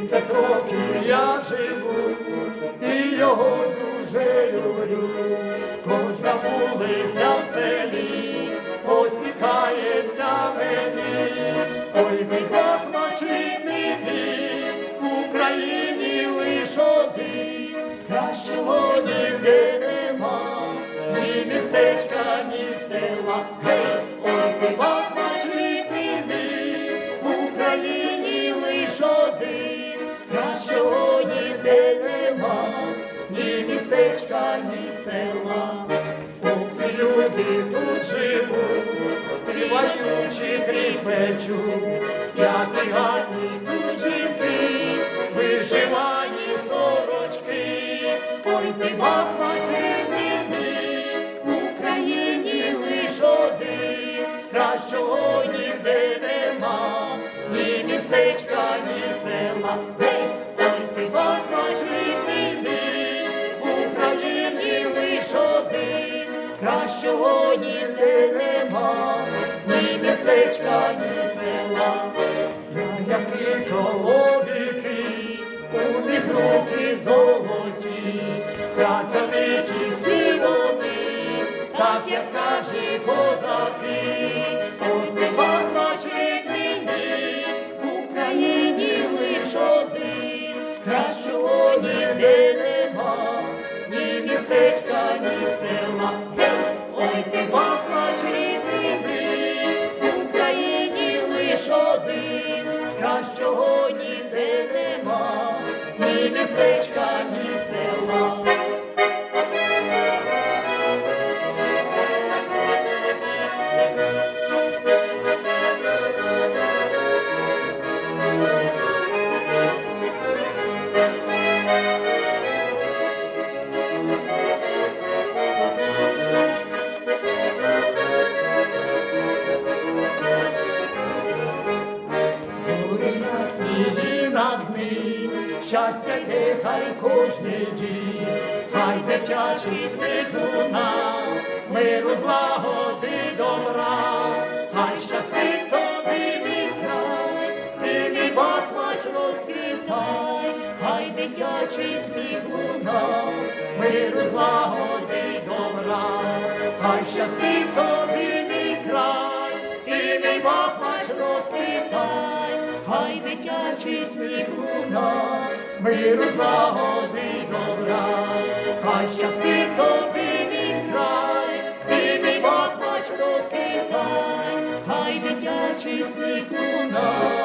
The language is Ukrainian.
30 років я живу і його дуже люблю, кожна вулиця в селі, посміхається мені, ой, ми. Містечка, ні села. Ох, люди тут живуть, співаючи хріпечу, як і гарні тут жінки, вишивані сорочки, ой ти бахмачі мені, в Україні лиш один, кращого ніде нема, ні містечка, ні села, кращого ніде нема, ні містечка, ні села. Я як ті чоловіки, у них руки золоті, працьовиті всі вони, так як скажі козаки, ой ти бахмачі мені, в Україні лиш один, кращого ніде нема, ні містечка, ні села. Містечка, ні щастя йде хай кожний дім, хай дитячий луна, миру злагоди добра, хай щастить тобі мій край, ти мій бахмач розквітай, хай дитячий луна, миру злагоди добра, хай щастить тобі мій край, ти мій бахмач розквітай, хай дитячий луна, миру злагоди добра, хай щастить тобі мій край, ти мій Бог, батько, скидай, хай дитячий сніг лунає.